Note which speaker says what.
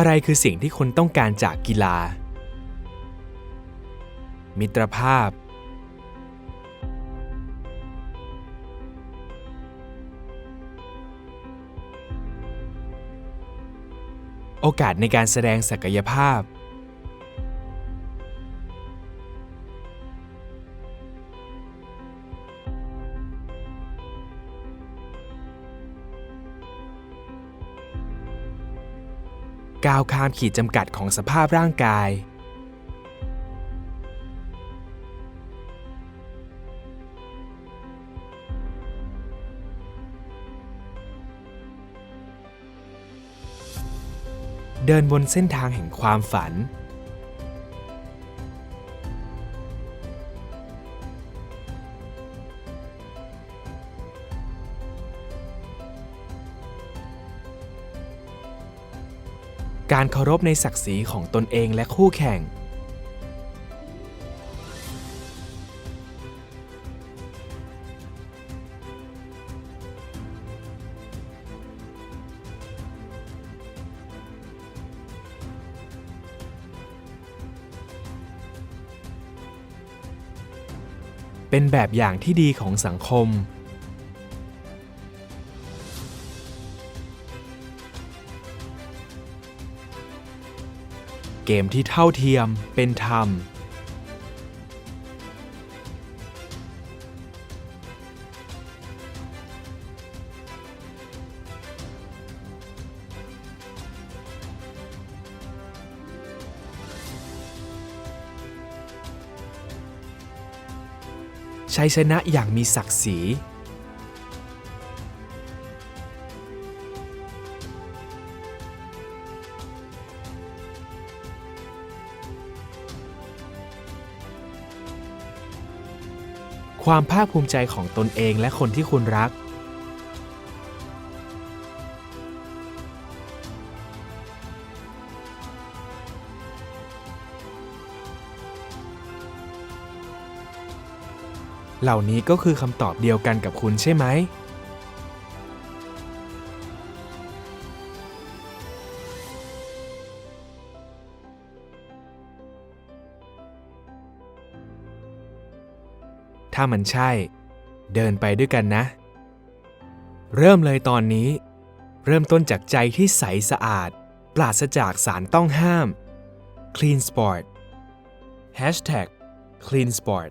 Speaker 1: อะไรคือสิ่งที่คนต้องการจากกีฬา มิตรภาพ โอกาสในการแสดงศักยภาพ ก้าวข้ามขีดจำกัดของสภาพร่างกาย เดินบนเส้นทางแห่งความฝัน การเคารพในศักดิ์ศรีของตนเองและคู่แข่ง เป็นแบบอย่างที่ดีของสังคม เกมที่เท่าเทียมเป็นธรรม ชัยชนะอย่างมีศักดิ์ศรี ความภาคภูมิใจของตนเองและคนที่คุณรัก เหล่านี้ก็คือคำตอบเดียวกันกับคุณใช่ไหม ถ้ามันใช่ เดินไปด้วยกันนะ เริ่มเลยตอนนี้ เริ่มต้นจากใจที่ใสสะอาด ปราศจากสารต้องห้าม Clean Sport Hashtag Clean Sport